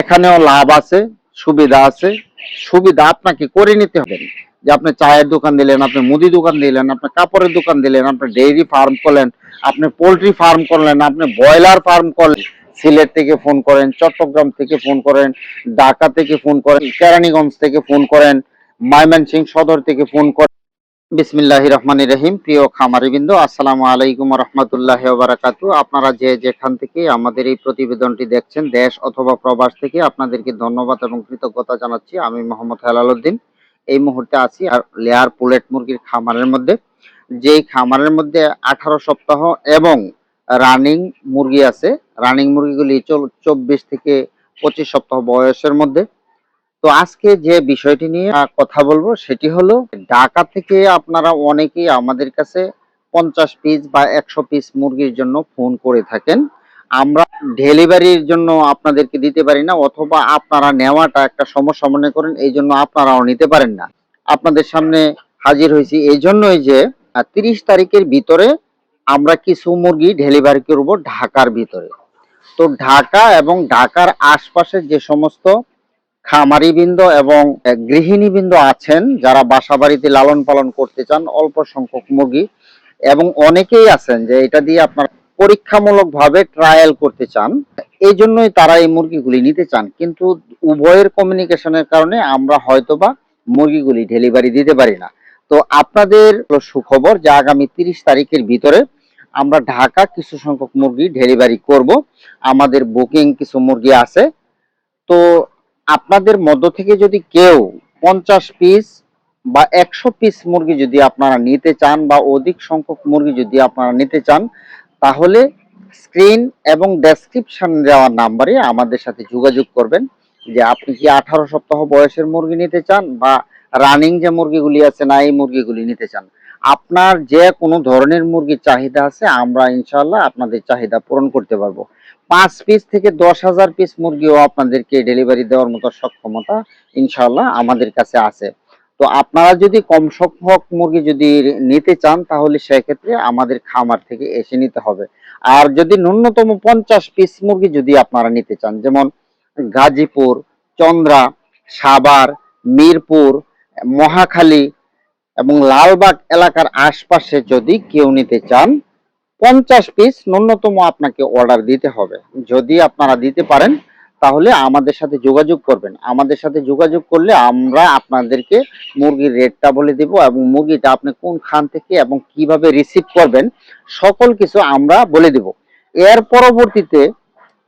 এখানেও লাভ আছে, সুবিধা আছে। সুবিধা আপনাকে করে নিতে হবে। যে আপনি চায়ের দোকান দিলেন, আপনি মুদি দোকান দিলেন, আপনি কাপড়ের দোকান দিলেন, আপনি ডেইরি ফার্ম করলেন, আপনি পোলট্রি ফার্ম করলেন, আপনি ব্রয়লার ফার্ম করলেন, সিলেট থেকে ফোন করেন, চট্টগ্রাম থেকে ফোন করেন, ঢাকা থেকে ফোন করেন, কেরানীগঞ্জ থেকে ফোন করেন ময়মনসিং সদর থেকে ফোন করেন। বিসমিল্লাহ রহমান রহিম। প্রিয় খামারিবৃন্দ, আসসালামু আলাইকুম রহমতুল্লাহ বারাকাতু আপনারা যে যেখান থেকে আমাদের এই প্রতিবেদনটি দেখছেন, দেশ অথবা প্রবাস থেকে, আপনাদেরকে ধন্যবাদ এবং কৃতজ্ঞতা জানাচ্ছি। আমি মোহাম্মদ হেলাল উদ্দিন। এই মুহূর্তে আছি আর লেয়ার পুলেট মুরগির খামারের মধ্যে। যেই খামারের মধ্যে আঠারো সপ্তাহ এবং রানিং মুরগি আছে, রানিং মুরগিগুলি চব্বিশ থেকে পঁচিশ সপ্তাহ বয়সের মধ্যে। তো আজকে যে বিষয়টি নিয়ে কথা বলব, সেটি হলো ঢাকা থেকে আপনারা অনেকেই আমাদের কাছে পঞ্চাশ পিস বা একশো পিস মুরগির জন্য ফোন করে থাকেন। আমরা ডেলিভারির জন্য আপনাদেরকে দিতে পারি না, অথবা আপনারা নেওয়াটা একটা সমস্যা মনে করেন, এই জন্য আপনারাও নিতে পারেন না। আপনাদের সামনে হাজির হয়েছি এই জন্যই যে তিরিশ তারিখের ভিতরে আমরা কিছু মুরগি ডেলিভারি করব ঢাকার ভিতরে। তো ঢাকা এবং ঢাকার আশপাশের যে সমস্ত খামারিবৃন্দ এবং গৃহিণীবৃন্দ আছেন যারা বাসা বাড়িতে লালন পালন করতে চান অল্প সংখ্যক মুরগি এবং অনেকেই আছেন যে এটা দিয়ে আপনার পরীক্ষামূলক ভাবে ট্রায়াল করতে চান। এই জন্যই তারা এই মুরগিগুলি নিতে চান। কিন্তু উভয়ের কমিউনিকেশনের কারণে আমরা হয়তোবা মুরগিগুলি ডেলিভারি দিতে পারি না। তো আপনাদের সুখবর যে আগামী তিরিশ তারিখের ভিতরে আমরা ঢাকা কিছু সংখ্যক মুরগি ডেলিভারি করব। আমাদের বুকিং কিছু মুরগি আছে। তো আপনাদের মধ্য থেকে যদি কেউ পঞ্চাশ পিস বা একশো পিস মুরগি যদি আপনারা নিতে চান বা অধিক সংখ্যক মুরগি যদি আপনারা নিতে চান, তাহলে স্ক্রিন এবং ডেসক্রিপশন দেওয়ার নাম্বারে আমাদের সাথে যোগাযোগ করবেন যে আপনি কি আঠারো সপ্তাহ বয়সের মুরগি নিতে চান বা রানিং যে মুরগিগুলি আছে না, এই মুরগিগুলি নিতে চান। আপনার যে কোনো ধরনের মুরগির চাহিদা আছে, আমরা ইনশাল্লাহ আপনাদের চাহিদা পূরণ করতে পারব। পাঁচ পিস থেকে দশ হাজার পিস মুরগিও আপনাদেরকে ডেলিভারি দেওয়ার মতো সক্ষমতা ইনশাল্লাহ আমাদের কাছে আছে। তো আপনারা যদি কম সংখ্যক মুরগি যদি নিতে চান, তাহলে সেক্ষেত্রে আমাদের খামার থেকে এসে নিতে হবে। আর যদি ন্যূনতম পঞ্চাশ পিস মুরগি যদি আপনারা নিতে চান, যেমন গাজীপুর, চন্দ্রা, সাভার, মিরপুর, মহাখালী এবং লালবাগ এলাকার আশপাশে যদি কেউ নিতে চান পঞ্চাশ পিস ন্যূনতম আপনাকে অর্ডার দিতে হবে। যদি আপনারা দিতে পারেন, তাহলে আমাদের সাথে যোগাযোগ করবেন। আমাদের সাথে যোগাযোগ করলে আমরা আপনাদেরকে মুরগির রেটটা বলে দিব এবং মুরগিটা আপনি কোন খান থেকে এবং কীভাবে রিসিভ করবেন, সকল কিছু আমরা বলে দিব। এর পরবর্তীতে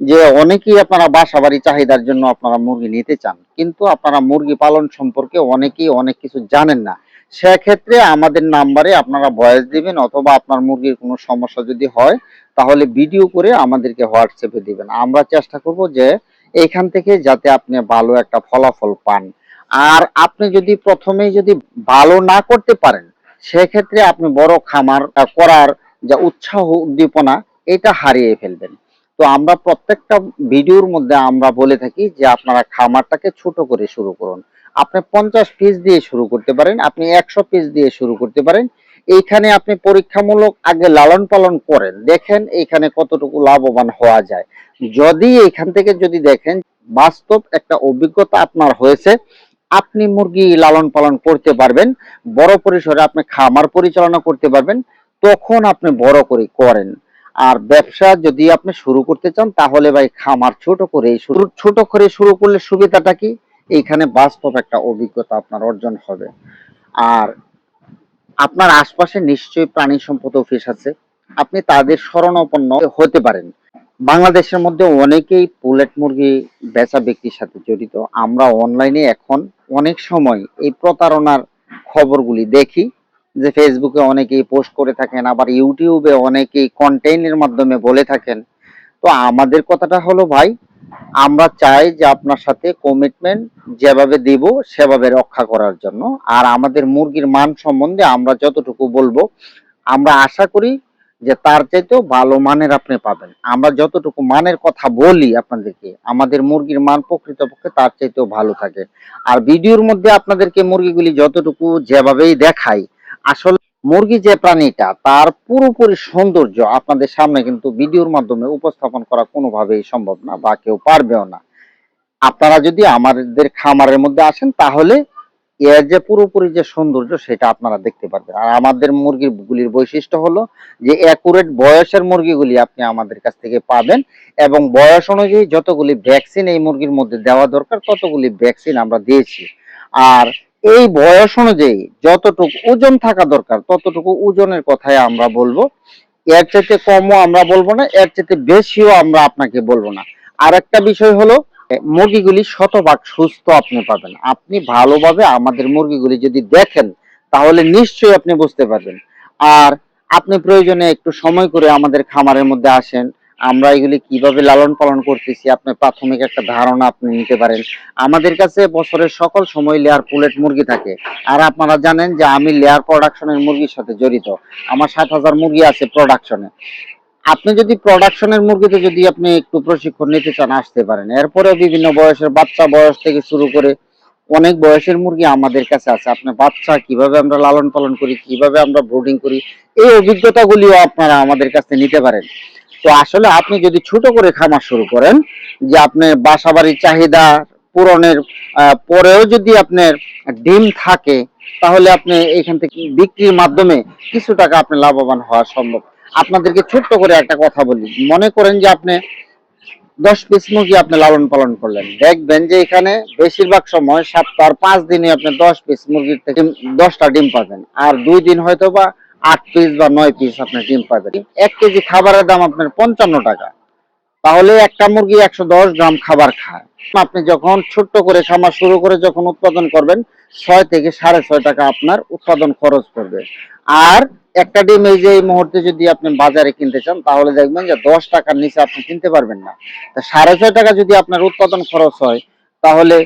যে অনেকেই আপনারা বাসা বাড়ি চাহিদার জন্য আপনারা মুরগি নিতে চান, কিন্তু আপনারা মুরগি পালন সম্পর্কে অনেকেই অনেক কিছু জানেন না। সেক্ষেত্রে আমাদের নাম্বারে আপনারা ভয়েস দিবেন অথবা আপনার মুরগির কোনো সমস্যা যদি হয়, তাহলে ভিডিও করে আমাদেরকে হোয়াটসঅ্যাপে দিবেন। আমরা চেষ্টা করব যে এইখান থেকে যাতে আপনি ভালো একটা ফলাফল পান। আর আপনি যদি প্রথমেই যদি ভালো না করতে পারেন, সেক্ষেত্রে আপনি বড় খামার করার যা উৎসাহ, উদ্দীপনা, এটা হারিয়ে ফেলবেন। তো আমরা প্রত্যেকটা ভিডিওর মধ্যে আমরা বলে থাকি যে আপনারা খামারটাকে ছোট করে শুরু করুন। আপনি পঞ্চাশ পিস দিয়ে শুরু করতে পারেন, আপনি একশো পিস দিয়ে শুরু করতে পারেন। এইখানে আপনি পরীক্ষামূলক আগে লালন পালন করেন, দেখেন এইখানে কতটুকু লাভবান হওয়া যায়। যদি এখান থেকে যদি দেখেন বাস্তব একটা অভিজ্ঞতা আপনার হয়েছে, আপনি মুরগি লালন পালন করতে পারবেন, বড় পরিসরে আপনি খামার পরিচালনা করতে পারবেন, তখন আপনি বড় করে করেন। আর ব্যবসা যদি আপনি শুরু করতে চান, তাহলে ভাই খামার ছোট করে ছোট করে শুরু করলে সুবিধাটা কি? এইখানে বাস্তব একটা অভিজ্ঞতা আপনার অর্জন হবে। আর আপনার আশপাশে নিশ্চয়ই প্রাণী সম্পদ অফিস আছে। আপনি তাদের শরণাপন্ন হতে পারেন। বাংলাদেশের মধ্যে অনেকেই পুলেট মুরগি বেচা ব্যক্তির সাথে জড়িত। আমরা অনলাইনে এখন অনেক সময় এই প্রতারণার খবরগুলি দেখি যে ফেসবুকে অনেকেই পোস্ট করে থাকেন, আবার ইউটিউবে অনেকেই কন্টেন্টের মাধ্যমে বলে থাকেন। তো আমাদের কথাটা হলো, ভাই আমরা চাই যে আপনার সাথে কমিটমেন্ট যেভাবে দিব, সেভাবে রক্ষা করার জন্য। আর আমাদের মুরগির মান সম্বন্ধে আমরা যতটুকু বলব, আমরা আশা করি যে তার চাইতেও ভালো মানের আপনি পাবেন। আমরা যতটুকু মানের কথা বলি আপনাদেরকে, আমাদের মুরগির মান প্রকৃতপক্ষে তার চাইতেও ভালো থাকে। আর ভিডিওর মধ্যে আপনাদেরকে মুরগিগুলি যতটুকু যেভাবেই দেখাই, আসলে মুরগি যে প্রাণীটা, তার পুরোপুরি সৌন্দর্য আপনাদের সামনে কিন্তু ভিডিওর মাধ্যমে উপস্থাপন করা কোনোভাবেই সম্ভব না বা কেউ পারবেও না। আপনারা যদি আমাদের খামারের মধ্যে আসেন, তাহলে এর যে পুরোপুরি যে সৌন্দর্য, সেটা আপনারা দেখতে পারবেন। আর আমাদের মুরগিগুলির বৈশিষ্ট্য হলো যে অ্যাকুরেট বয়সের মুরগিগুলি আপনি আমাদের কাছ থেকে পাবেন এবং বয়স অনুযায়ী যতগুলি ভ্যাকসিন এই মুরগির মধ্যে দেওয়া দরকার, ততগুলি ভ্যাকসিন আমরা দিয়েছি। আর এই বয়স অনুযায়ী যতটুকু ওজন থাকা দরকার, ততটুকু ওজনের কথাই আমরা বলব। এর চাইতে কমও আমরা বলব না, এর চাইতে বেশিও আমরা আপনাকে বলব না। আর একটা বিষয় হলো, মুরগিগুলি শতভাগ সুস্থ আপনি পাবেন। আপনি ভালোভাবে আমাদের মুরগিগুলি যদি দেখেন, তাহলে নিশ্চয়ই আপনি বুঝতে পারবেন। আর আপনি প্রয়োজনে একটু সময় করে আমাদের খামারের মধ্যে আসেন আমরা এগুলি কীভাবে লালন পালন করতেছি আপনি প্রাথমিক একটা ধারণা আপনি নিতে পারেন। আমাদের কাছে বছরের সকল সময় লেয়ার পুলেট মুরগি থাকে। আর আপনারা জানেন যে আমি লেয়ার প্রোডাকশনের মুরগির সাথে জড়িত। আমার সাত হাজার মুরগি আছে প্রোডাকশনে আপনি যদি প্রোডাকশনের মুরগিতে যদি আপনি একটু প্রশিক্ষণ নিতে চান, আসতে পারেন। এরপরে বিভিন্ন বয়সের বাচ্চা, বয়স থেকে শুরু করে অনেক বয়সের মুরগি আমাদের কাছে আছে। আপনার বাচ্চা কীভাবে আমরা লালন পালন করি, কীভাবে আমরা ব্রুডিং করি, এই অভিজ্ঞতাগুলিও আপনারা আমাদের কাছে নিতে পারেন। তো আসলে আপনি যদি ছোট করে খামার শুরু করেন, যে আপনি বাসা বাড়ির চাহিদা পূরণের পরেও যদি আপনার ডিম থাকে, তাহলে আপনি এখান থেকে বিক্রির মাধ্যমে কিছু টাকা আপনি লাভবান হওয়া সম্ভব। আপনাদেরকে ছোট্ট করে একটা কথা বলি। মনে করেন যে আপনি দশ পিস মুরগি আপনি লালন পালন করলেন। দেখবেন যে এখানে বেশিরভাগ সময় সপ্তাহ পাঁচ দিনে আপনি দশ পিস মুরগির থেকে দশটা ডিম পাবেন। আর দুই দিন হয়তো বা আট পিস বা নয় পিস আপনি ডিম পাবেন। এক কেজি খাবারের দাম আপনার পঞ্চান্ন টাকা। তাহলে একটা মুরগি একশো দশ গ্রাম খাবার খায়। আপনি যখন ছোট্ট করে খামার শুরু করে যখন উৎপাদন করবেন, ছয় থেকে সাড়ে ছয় টাকা আপনার উৎপাদন খরচ করবে আর একটা ডিম এই যে এই মুহূর্তে যদি আপনি বাজারে কিনতে চান, তাহলে দেখবেন যে দশ টাকার নিচে আপনি কিনতে পারবেন না। সাড়ে ছয় টাকা যদি আপনার উৎপাদন খরচ হয়, তাহলে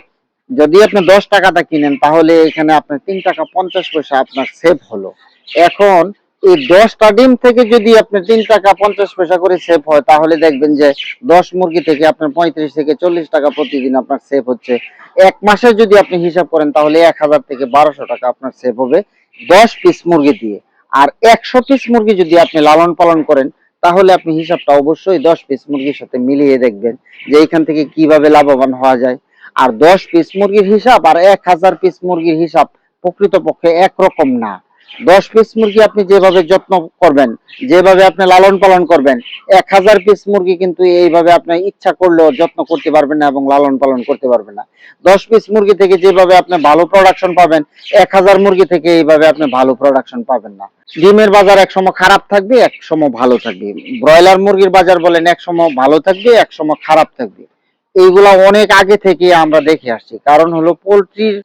যদি আপনি দশ টাকাটা কিনেন, তাহলে এখানে আপনার তিন টাকা পঞ্চাশ পয়সা আপনার সেভ হলো। এখন এই দশটা ডিম থেকে যদি আপনার তিন টাকা পঞ্চাশ পয়সা করে সেভ হয়, তাহলে দেখবেন যে দশ মুরগি থেকে আপনার পঁয়ত্রিশ থেকে চল্লিশ টাকা প্রতিদিন আপনার সেভ হচ্ছে। এক মাসে যদি আপনি হিসাব করেন, তাহলে এক হাজার থেকে বারোশো টাকা আপনার সেভ হবে দশ পিস মুরগি দিয়ে। আর একশো পিস মুরগি যদি আপনি লালন পালন করেন, তাহলে আপনি হিসাবটা অবশ্যই দশ পিস মুরগির সাথে মিলিয়ে দেখবেন যে এখান থেকে কীভাবে লাভবান হওয়া যায়। আর দশ পিস মুরগির হিসাব আর এক হাজার পিস মুরগির হিসাব প্রকৃতপক্ষে একরকম না। দশ পিস মুরগি আপনি যেভাবে যত্ন করবেন, যেভাবে আপনি লালন পালন করবেন, এক হাজার পিস মুরগি কিন্তু এইভাবে আপনি ইচ্ছা করলেও যত্ন করতে পারবেন না এবং লালন পালন করতে পারবেন না। দশ পিস মুরগি থেকে যেভাবে আপনি ভালো প্রোডাকশন পাবেন, এক হাজার মুরগি থেকে এইভাবে আপনি ভালো প্রোডাকশন পাবেন না। ডিমের বাজার এক সময় খারাপ থাকবে, এক সময় ভালো থাকবে। ব্রয়লার মুরগির বাজার বলেন, এক সময় ভালো থাকবে, এক সময় খারাপ থাকবে। এইগুলা অনেক আগে থেকে আমরা দেখে আসছি। কারণ হলো পোলট্রির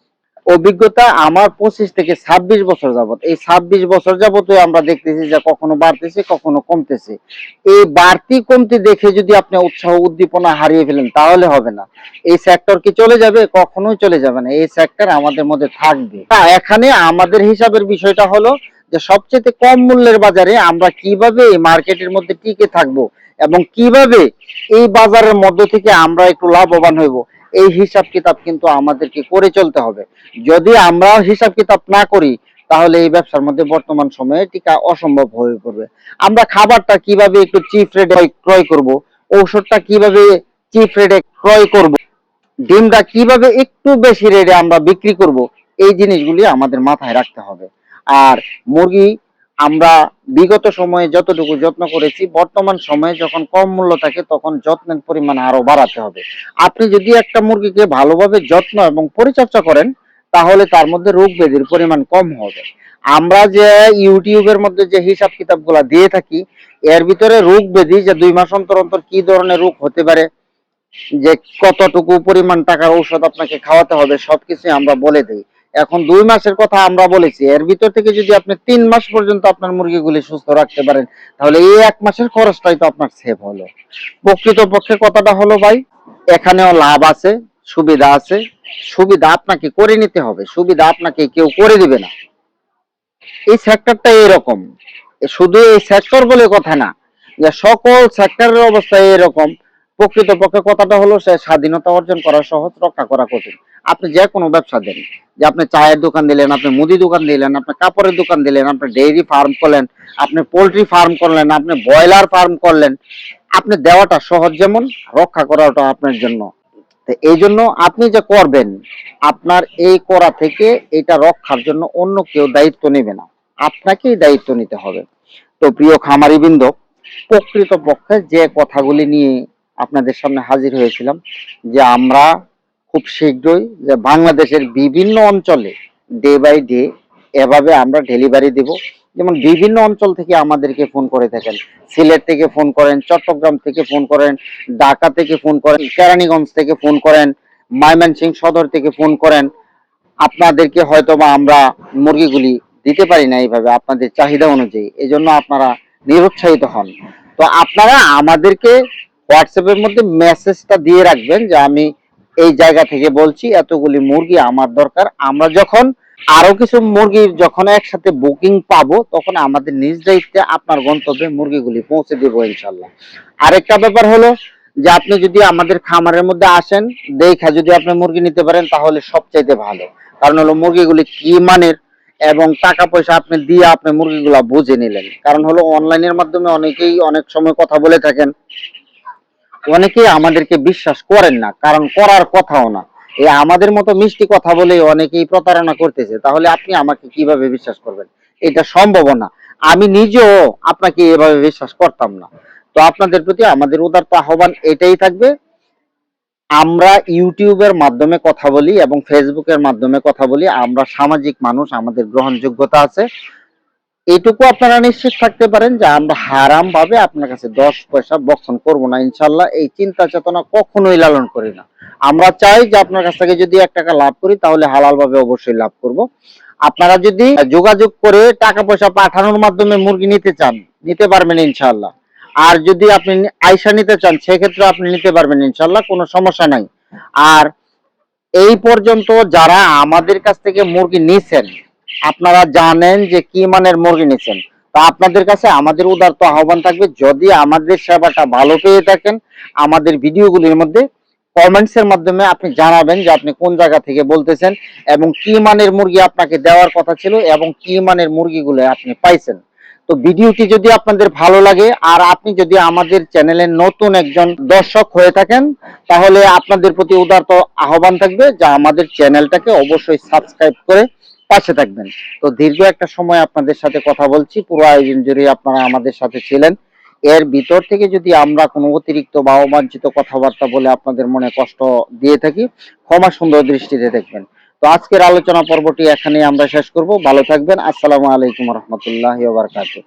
অভিজ্ঞতা আমার পঁচিশ থেকে ছাব্বিশ বছর যাবত। এই ছাব্বিশ বছর যাবত আমরা দেখতেছি যে কখনো বাড়তেছে, কখনো কমতেছে। এই বাড়তি কমতি দেখে যদি আপনি উৎসাহ উদ্দীপনা হারিয়ে ফেলেন, তাহলে হবে না। এই সেক্টর কি চলে যাবে? কখনোই চলে যাবে না। এই সেক্টর আমাদের মধ্যে থাকবে। এখানে আমাদের হিসাবের বিষয়টা হলো যে সবচেয়ে কম মূল্যের বাজারে আমরা কীভাবে এই মার্কেটের মধ্যে টিকে থাকব এবং কীভাবে এই বাজারের মধ্য থেকে আমরা একটু লাভবান হইব এই হিসাব কিতাব কিন্তু আমাদেরকে করে চলতে হবে। যদি আমরা হিসাব কিতাব না করি, তাহলে এই ব্যবসার মধ্যে বর্তমান সময়ে টিকা অসম্ভব হয়ে পড়বে। আমরা খাবারটা কীভাবে একটু চিপ রেটে ক্রয় করব, ঔষধটা কীভাবে চিপ রেটে ক্রয় করব, ডিমটা কীভাবে একটু বেশি রেটে আমরা বিক্রি করব, এই জিনিসগুলি আমাদের মাথায় রাখতে হবে। আর মুরগি আমরা বিগত সময়ে যতটুকু যত্ন করেছি, বর্তমান সময়ে যখন কম মূল্য থাকে তখন যত্নের পরিমাণ আরও বাড়াতে হবে। আপনি যদি একটা মুরগিকে ভালোভাবে যত্ন এবং পরিচর্যা করেন, তাহলে তার মধ্যে রোগ ব্যাধির পরিমাণ কম হবে। আমরা যে ইউটিউবের মধ্যে যে হিসাব কিতাবগুলা দিয়ে থাকি, এর ভিতরে রোগ ব্যাধি যে দুই মাস অন্তর অন্তর কি ধরনের রোগ হতে পারে, যে কতটুকু পরিমাণ টাকার ঔষধ আপনাকে খাওয়াতে হবে সবকিছু আমরা বলে দিই। এখন দুই মাসের কথা আমরা বলেছি, এর ভিতর থেকে যদি আপনি তিন মাস পর্যন্ত আপনার মুরগিগুলি সুস্থ রাখতে পারেন, তাহলে এই এক মাসের খরচটাই তো আপনার সেভ হলো। প্রকৃতপক্ষে কথাটা হলো ভাই, এখানেও লাভ আছে, সুবিধা আছে, সুবিধা আপনাকে করে নিতে হবে, সুবিধা আপনাকে কেউ করে দিবে না। এই সেক্টরটা এরকম শুধু এই সেক্টর বলে কথা না, যে সকল সেক্টরের অবস্থা এরকম প্রকৃতপক্ষে কথাটা হলো সে স্বাধীনতা অর্জন করা সহজ, রক্ষা করা কঠিন। আপনি যে কোনো ব্যবসা দেন। যে আপনি চায়ের দোকান দিলেন, আপনি মুদি দোকান দিলেন, আপনি কাপড়ের দোকান দিলেন, আপনি ডেইরি ফার্ম করলেন, আপনি পোলট্রি ফার্ম করলেন, আপনি ব্রয়লার ফার্ম করলেন, আপনি দেওয়াটা সহজ যেমন, রক্ষা করাটা আপনার জন্য। এই জন্য আপনি যে করবেন, আপনার এই করা থেকে এটা রক্ষার জন্য অন্য কেউ দায়িত্ব নেবে না। আপনাকেই দায়িত্ব নিতে হবে। তো প্রিয় খামারি বৃন্দ প্রকৃত পক্ষে যে কথাগুলি নিয়ে আপনাদের সামনে হাজির হয়েছিলাম, যে আমরা খুব শীঘ্রই যে বাংলাদেশের বিভিন্ন অঞ্চলে ডে বাই ডে এভাবে আমরা ডেলিভারি দেব। যেমন বিভিন্ন অঞ্চল থেকে আমাদেরকে ফোন করে থাকেন। সিলেট থেকে ফোন করেন, চট্টগ্রাম থেকে ফোন করেন, ঢাকা থেকে ফোন করেন, কেরানীগঞ্জ থেকে ফোন করেন, ময়মনসিংহ সদর থেকে ফোন করেন। আপনাদেরকে হয়তো বা আমরা মুরগিগুলি দিতে পারি না এইভাবে আপনাদের চাহিদা অনুযায়ী। এই জন্য আপনারা নিরুৎসাহিত হন। তো আপনারা আমাদেরকে হোয়াটসঅ্যাপের মধ্যে মেসেজটা দিয়ে রাখবেন যে আমি এই জায়গা থেকে বলছি, এতগুলি মুরগি আমার দরকার। আমরা যখন আরও কিছু মুরগির যখন একসাথে বুকিং পাবো, তখন আমাদের নিজ দায়িত্বে আপনার গন্তব্যে মুরগিগুলি পৌঁছে দেবো ইনশাল্লাহ। আরেকটা ব্যাপার হলো যে আপনি যদি আমাদের খামারের মধ্যে আসেন, দেখা যদি আপনি মুরগি নিতে পারেন, তাহলে সবচাইতে ভালো। কারণ হলো মুরগিগুলি কি মানের এবং টাকা পয়সা আপনি দিয়ে আপনি মুরগিগুলা বুঝে নিলেন। কারণ হলো অনলাইনের মাধ্যমে অনেকেই অনেক সময় কথা বলে থাকেন অনেকেই আমাদেরকে বিশ্বাস করেন না, কারণ করার কথাও না। এই আমাদের মতো মিষ্টি কথা বলে অনেকেই প্রতারণা করতেছে, তাহলে আপনি আমাকে কীভাবে বিশ্বাস করবেন? এটা সম্ভব না। আমি নিজেও আপনাকে এভাবে বিশ্বাস করতাম না। তো আপনাদের প্রতি আমাদের উদারত আহ্বান এটাই থাকবে। আমরা ইউটিউবের মাধ্যমে কথা বলি এবং ফেসবুকের মাধ্যমে কথা বলি। আমরা সামাজিক মানুষ, আমাদের গ্রহণযোগ্যতা আছে। এইটুকু আপনারা নিশ্চিত থাকতে পারেন যে আমরা হারাম ভাবে আপনার কাছে দশ পয়সা বক্ষণ করব না, ইনশাল্লাহ। এই চিন্তা চেতনা কখনোই লালন করি না। আমরা চাই যে আপনার কাছ থেকে যদি এক টাকা লাভ করি, তাহলে হালাল ভাবে অবশ্যই লাভ করব। আপনারা যদি যোগাযোগ করে টাকা পয়সা পাঠানোর মাধ্যমে মুরগি নিতে চান, নিতে পারবেন ইনশাল্লাহ। আর যদি আপনি আইসা নিতে চান, সেক্ষেত্রে আপনি নিতে পারবেন ইনশাল্লাহ, কোনো সমস্যা নাই। আর এই পর্যন্ত যারা আমাদের কাছ থেকে মুরগি নিছেন আপনারা জানেন যে কি মানের মুরগি নিছেন তা আপনাদের কাছে আমাদের উদারত আহ্বান থাকবে, যদি আমাদের সেবাটা ভালো পেয়ে থাকেন, আমাদের ভিডিওগুলির মধ্যে কমেন্টস মাধ্যমে আপনি জানাবেন যে আপনি কোন জায়গা থেকে বলতেছেন এবং কি মানের মুরগি আপনাকে দেওয়ার কথা ছিল এবং কি মানের মুরগিগুলো আপনি পাইছেন। তো ভিডিওটি যদি আপনাদের ভালো লাগে, আর আপনি যদি আমাদের চ্যানেলের নতুন একজন দর্শক হয়ে থাকেন, তাহলে আপনাদের প্রতি উদারত আহ্বান থাকবে যে আমাদের চ্যানেলটাকে অবশ্যই সাবস্ক্রাইব করে পাশে থাকবেন। তো দীর্ঘ একটা সময় আপনাদের সাথে কথা বলছি, পুরো আয়োজন জুড়ে আপনারা আমাদের সাথে ছিলেন। এর ভিতর থেকে যদি আমরা কোনো অতিরিক্ত বা অমার্জিত কথাবার্তা বলে আপনাদের মনে কষ্ট দিয়ে থাকি, ক্ষমা সুন্দর দৃষ্টিতে দেখবেন। তো আজকের আলোচনা পর্বটি এখানেই আমরা শেষ করব। ভালো থাকবেন। আসসালামু আলাইকুম রহমতুল্লাহ বারকাতুহ।